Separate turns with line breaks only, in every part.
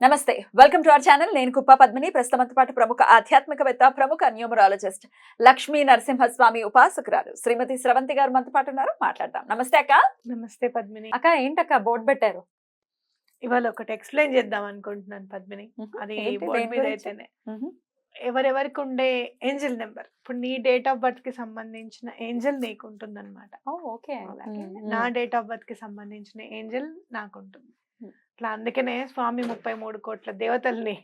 నమస్తే. Welcome to our channel నేను కుప్ప పద్మిని. ప్రస్తుతంతో పాటు ప్రముఖ ఆధ్యాత్మికవేత్త ప్రముఖ న్యూమరాలజిస్ట్ లక్ష్మీ నరసింహస్వామి ఉపాసకురాలు శ్రీమతి స్రవంతి గారు మనతో పాటు ఉన్నారు. మాట్లాడదాం. నమస్తే అక్క.
నమస్తే పద్మిని.
అక్క ఏంటక్క బోర్డు పెట్టారు?
ఇవాళ ఒకటి ఎక్స్ప్లెయిన్ చేద్దాం అనుకుంటున్నాను పద్మిని. అది? బోర్డు మీద? అయితేనే. ఎవరెవరికి ఉండే ఏంజల్ నెంబర్. ఇప్పుడు నీ డేట్ ఆఫ్ బర్త్కి సంబంధించిన ఏంజల్ నీకు ఉంటుంది అనమాట. నా డేట్ ఆఫ్ బర్త్కి సంబంధించిన ఏంజల్ నాకు ఉంటుంది. ఇట్లా అందుకనే స్వామి ముప్పై మూడు కోట్ల దేవతల్ని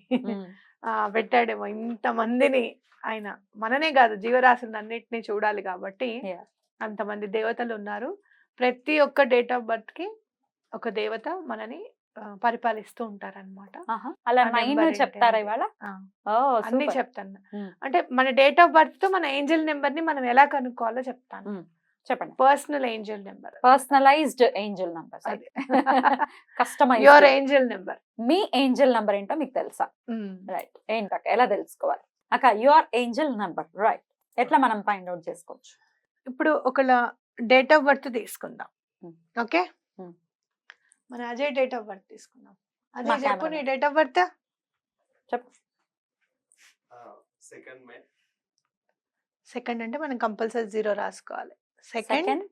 పెట్టాడేమో ఇంత మందిని ఆయన మననే కాదు జీవరాశులను అన్నిటినీ చూడాలి కాబట్టి. అంతమంది దేవతలు ఉన్నారు ప్రతి ఒక్క డేట్ ఆఫ్ బర్త్కి ఒక దేవత మనని పరిపాలిస్తూ ఉంటారన్నమాట
ఆహా. అలా నైన్ చెప్తారా? ఇవాళ
అన్ని. చెప్తాను. అంటే మన డేట్ ఆఫ్ బర్త్తో మన ఏంజల్ నెంబర్ని మనం ఎలా కనుక్కోవాలో చెప్తాను.
చెప్పండి.
Personal angel number.
Personalized angel number
అది.
Customise
your angel number.
మీ ఏంజల్ నంబర్ ఏంటో మీకు తెలుసా? రైట్. ఏంటక్క ఎలా తెలుసుకోవాలి? అక్క యువర్ ఏంజల్ నంబర్. రైట్. ఎట్లా మనం ఫైండ్ అవుట్ చేసుకోవచ్చు?
ఇప్పుడు ఒకళ్ళ డేట్ ఆఫ్ బర్త్ తీసుకుందాం. ఓకే. మన అజయ్ డేట్ ఆఫ్ బర్త్ తీసుకుందాం. అదే చెప్పు నీ. Date of birth?
చెప్పు.
సెకండ్ మే
సెకండ్ అంటే మనం కంపల్సరీ జీరో రాసుకోవాలి. సెకండ్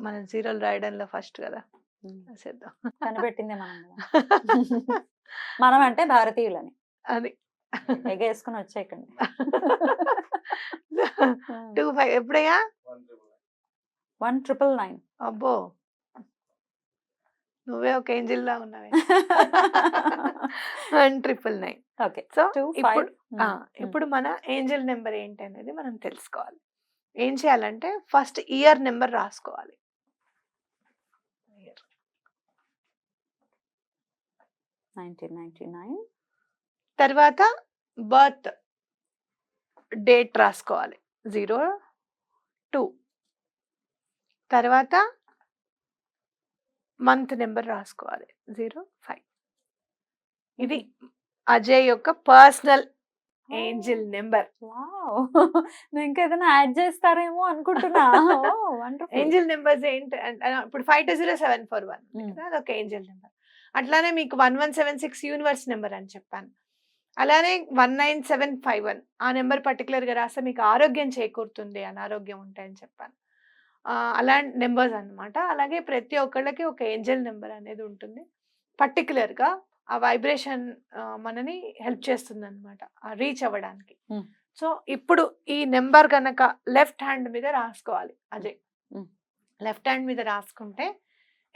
మన జీరోలు రాయడంలో ఫస్ట్ కదా. రాసేద్దాం.
కనిపెట్టింది మనం. మనం అంటే భారతీయులని.
అది.
ఎగేసుకుని వచ్చేయకండి.
Two five ఎప్పుడయ్యా?
One triple
nine.
అబ్బో! నువ్వే ఒక ఏంజిల్ లా ఉన్నావే. One triple nine.
Okay.
So ఇప్పుడు ఇప్పుడు మన ఏంజల్ నెంబర్ ఏంటి అనేది మనం తెలుసుకోవాలి. ఏం చేయాలంటే ఫస్ట్ ఇయర్ నెంబర్ రాసుకోవాలి. తర్వాత బర్త్ డేట్ రాసుకోవాలి. Zero two. తర్వాత మంత్ నెంబర్ రాసుకోవాలి. Zero five. ఇది అజయ్ యొక్క పర్సనల్ ఏంజిల్ నెంబర్.
వావ్! నువ్వు ఇంకా ఏదైనా యాడ్ చేస్తారేమో అనుకుంటున్నా.
ఏంజిల్ నెంబర్స్ ఏంటి? ఇప్పుడు five two zero seven four one. అదొక ఏంజిల్ నెంబర్. అట్లానే మీకు one one seven six universe number అని చెప్పాను. అలానే one nine seven five one. ఆ నెంబర్ పర్టికులర్గా రాస్తే మీకు ఆరోగ్యం చేకూరుతుంది అనారోగ్యం ఉంటాయని చెప్పాను. అలాంటి నెంబర్స్ అన్నమాట. అలాగే ప్రతి ఒక్కళ్ళకి ఒక ఏంజల్ నెంబర్ అనేది ఉంటుంది. పర్టికులర్గా ఆ వైబ్రేషన్ మనని హెల్ప్ చేస్తుంది అనమాట రీచ్ అవ్వడానికి. సో ఇప్పుడు ఈ నెంబర్ కనుక లెఫ్ట్ హ్యాండ్ మీద రాసుకోవాలి అజయ్
Mm.
లెఫ్ట్ హ్యాండ్ మీద రాసుకుంటే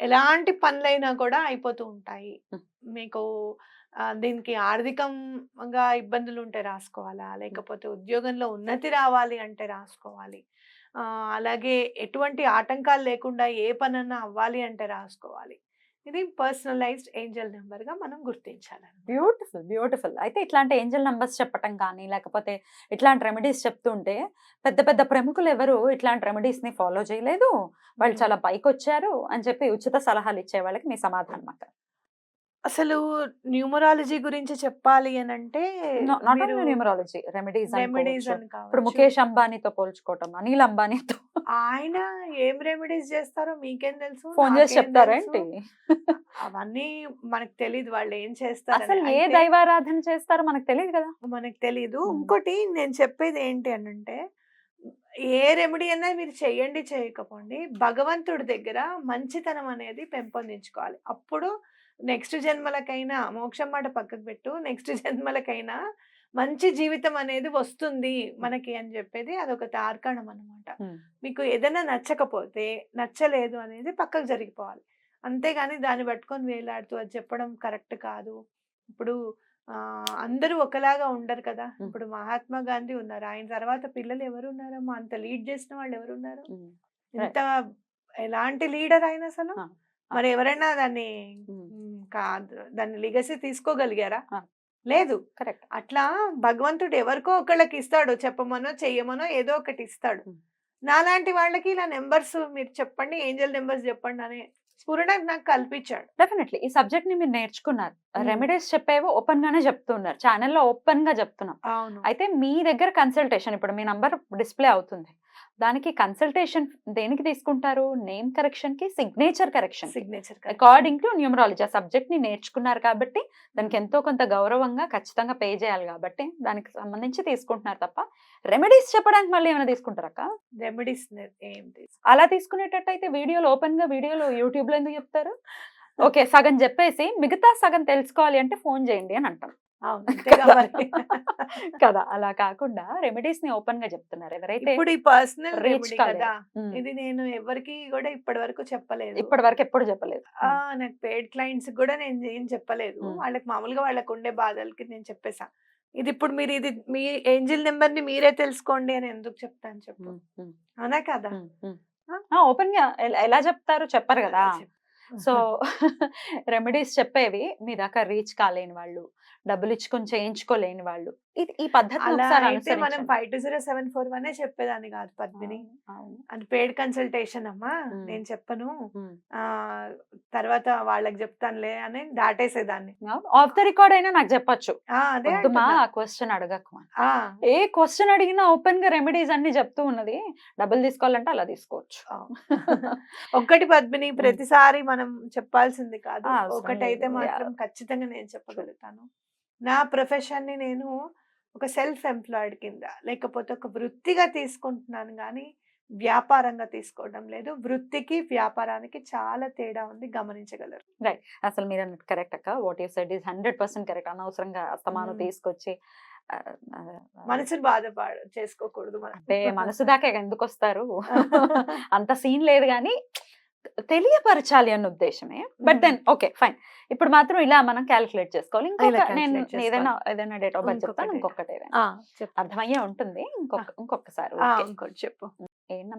ఎలాంటి పనులైనా కూడా అయిపోతూ ఉంటాయి. మీకు దీనికి ఆర్థికంగా ఇబ్బందులు ఉంటే రాసుకోవాలా లేకపోతే ఉద్యోగంలో ఉన్నతి రావాలి అంటే రాసుకోవాలి? అలాగే ఎటువంటి ఆటంకాలు లేకుండా ఏ పనన్నా అవ్వాలి అంటే రాసుకోవాలి. ఇది పర్సనలైజ్డ్ ఏంజల్ నెంబర్గా మనం గుర్తించాలి
బ్యూటిఫుల్ బ్యూటిఫుల్. అయితే ఇట్లాంటి ఏంజల్ నంబర్స్ చెప్పటం కానీ లేకపోతే ఇట్లాంటి రెమెడీస్ చెప్తుంటే పెద్ద పెద్ద ప్రముఖులు ఎవరు ఇట్లాంటి రెమెడీస్ని ఫాలో చేయలేదు. వాళ్ళు చాలా పైకి వచ్చారు అని చెప్పి ఉచిత సలహాలు ఇచ్చే వాళ్ళకి మీ సమాధానం అక్క
అసలు న్యూమరాలజీ గురించి చెప్పాలి అని అంటే
నాట్
మీరు
ఓన్లీ న్యూమరాలజీ రెమెడీస్
రెమెడీస్ అని
ఇప్పుడు ముఖేష్ అంబానీతో పోల్చుకోవటం అనిల్ అంబానీతో.
ఆయన ఏం రెమెడీస్ చేస్తారో మీకేం తెలుసు?
ఫోన్ చేసి
నాకేం
చెప్తారా
తెలుసు?
ఏంటి?
అవన్నీ మనకు తెలియదు వాళ్ళు ఏం చేస్తారు
అసలు ఏ దైవారాధన చేస్తారో మనకు తెలియదు కదా.
మనకు తెలియదు. ఇంకోటి నేను చెప్పేది ఏంటి అని అంటే ఏ రెమెడీ అన్నా మీరు చేయండి చేయకపోండి. భగవంతుడి దగ్గర మంచితనం అనేది పెంపొందించుకోవాలి. అప్పుడు నెక్స్ట్ జన్మలకైనా మోక్షం మాట పక్కకు పెట్టు. నెక్స్ట్ జన్మలకైనా మంచి జీవితం అనేది వస్తుంది మనకి అని చెప్పేది అదొక తార్కాణం అన్నమాట.
Hmm.
మీకు ఏదైనా నచ్చకపోతే నచ్చలేదు అనేది పక్కకు జరిగిపోవాలి. అంతేగాని దాన్ని పట్టుకొని వేలాడుతూ అది చెప్పడం కరెక్ట్ కాదు. ఇప్పుడు ఆ, అందరూ ఒకలాగా ఉండరు కదా. ఇప్పుడు మహాత్మా గాంధీ ఉన్నారు. ఆయన తర్వాత పిల్లలు ఎవరు ఉన్నారమ్మా అంత లీడ్ చేసిన వాళ్ళు ఎవరు ఉన్నారు
ఉమ్.
ఇంత ఎలాంటి లీడర్ ఆయన అసలు. మరి ఎవరైనా దాన్ని కాదు దాన్ని లిగసీ తీసుకోగలిగారా. లేదు.
కరెక్ట్.
అట్లా భగవంతుడు ఎవరికో ఒకళ్ళకి ఇస్తాడు చెప్పమనో చెయ్యమనో ఏదో ఒకటి ఇస్తాడు. నాలాంటి వాళ్ళకి ఇలా నెంబర్స్ మీరు చెప్పండి ఏంజల్ నెంబర్స్ చెప్పండి అనే స్ఫురణ నాకు కల్పించాడు.
డెఫినెట్లీ. ఈ సబ్జెక్ట్ని మీరు నేర్చుకున్నారు. రెమెడీస్ చెప్పేవో ఓపెన్ గానే చెప్తున్నారు. ఛానల్లో ఓపెన్గా చెప్తున్నాం.
అవును.
అయితే మీ దగ్గర కన్సల్టేషన్ ఇప్పుడు మీ నంబర్ డిస్ప్లే అవుతుంది. దానికి కన్సల్టేషన్ దేనికి తీసుకుంటారు? Name కరెక్షన్కి signature correction
signature
according to numerology ఆ సబ్జెక్ట్ని నేర్చుకున్నారు కాబట్టి దానికి ఎంతో కొంత గౌరవంగా ఖచ్చితంగా పే చేయాలి కాబట్టి దానికి సంబంధించి తీసుకుంటున్నారు తప్ప రెమెడీస్ చెప్పడానికి మళ్ళీ ఏమైనా తీసుకుంటారక్క
రెమెడీస్
అలా తీసుకునేటట్టయితే వీడియోలో ఓపెన్గా వీడియోలో యూట్యూబ్లో ఎందుకు చెప్తారు? ఓకే సగం చెప్పేసి మిగతా సగం తెలుసుకోవాలి అంటే ఫోన్ చేయండి అని అంటాం. కదా. అలా కాకుండా రెమెడీస్ని ఓపెన్గా చెప్తున్నారు ఎవరైతే
ఇప్పుడు ఈ పర్సనల్. కదా. ఇది నేను ఎవరికి కూడా ఇప్పటి వరకు చెప్పలేదు.
ఇప్పటి వరకు ఎప్పుడు చెప్పలేదు.
ఆ! నాకు పెయిడ్ క్లయింట్స్ కూడా నేను ఏం చెప్పలేదు. వాళ్ళకి మామూలుగా వాళ్ళకు ఉండే బాధలకి నేను చెప్పేసా. ఇది ఇప్పుడు మీరు ఇది మీ ఏంజిల్ నెంబర్ని మీరే తెలుసుకోండి అని ఎందుకు చెప్తాను చెప్పు. అవునా కదా?
ఓపెన్గా ఎల- చెప్తారు చెప్పరు కదా. సో రెమెడీస్ చెప్పేవి మీ దాకా రీచ్ కాలేని వాళ్ళు. డబ్బులు ఇచ్చుకొని చేయించుకోలేని వాళ్ళు. ఇది ఈ పద్ధతి
మనం. Five two zero seven four వనే చెప్పేదాన్ని కాదు పద్మిని. అది పెయిడ్ కన్సల్టేషన్ అమ్మా
మ్మ్.
నేను చెప్పను. తర్వాత వాళ్ళకి చెప్తానులే అని దాటేసేదాన్ని.
ఆఫ్ ద రికార్డ్ అయినా నాకు చెప్పొచ్చు. క్వశ్చన్ అడగకు ఏ క్వశ్చన్ అడిగినా ఓపెన్గా రెమెడీస్ అన్ని చెప్తూ ఉన్నది. డబ్బులు తీసుకోవాలంటే అలా తీసుకోవచ్చు.
ఒక్కటి పద్మిని ప్రతిసారి మనం చెప్పాల్సింది కాదు. ఒకటైతే. మాత్రం ఖచ్చితంగా నేను చెప్పగలుగుతాను. నా ప్రొఫెషన్ని నేను ఒక సెల్ఫ్ ఎంప్లాయిడ్ కింద లేకపోతే ఒక వృత్తిగా తీసుకుంటున్నాను కానీ వ్యాపారంగా తీసుకోవడం లేదు. వృత్తికి వ్యాపారానికి చాలా తేడా ఉంది. గమనించగలరు.
అసలు మీరు అన్నట్టు కరెక్ట్ అక్క. What you said is hundred percent correct. అనవసరంగా అస్తమానం. తీసుకొచ్చి
మనసుని బాధపడ చేసుకోకూడదు
అంటే మనసు దాకా ఎందుకు వస్తారు అంత సీన్ లేదు కానీ తెలియపరచాలి అన్న ఉద్దేశమే. బట్. Then okay fine. ఇప్పుడు మాత్రం ఇలా మనం క్యాలిక్యులేట్ చేసుకోవాలి. ఇంకొక నేను. ఏదైనా ఏదైనా డేట్ ఆఫ్ బర్త్ చెప్తాను
ఇంకొకటి.
ఏదైనా అర్థమయ్యే ఉంటుంది. ఇంకొక ఇంకొకసారి
ఇంకోటి చెప్పు.
ఏంటమ్మా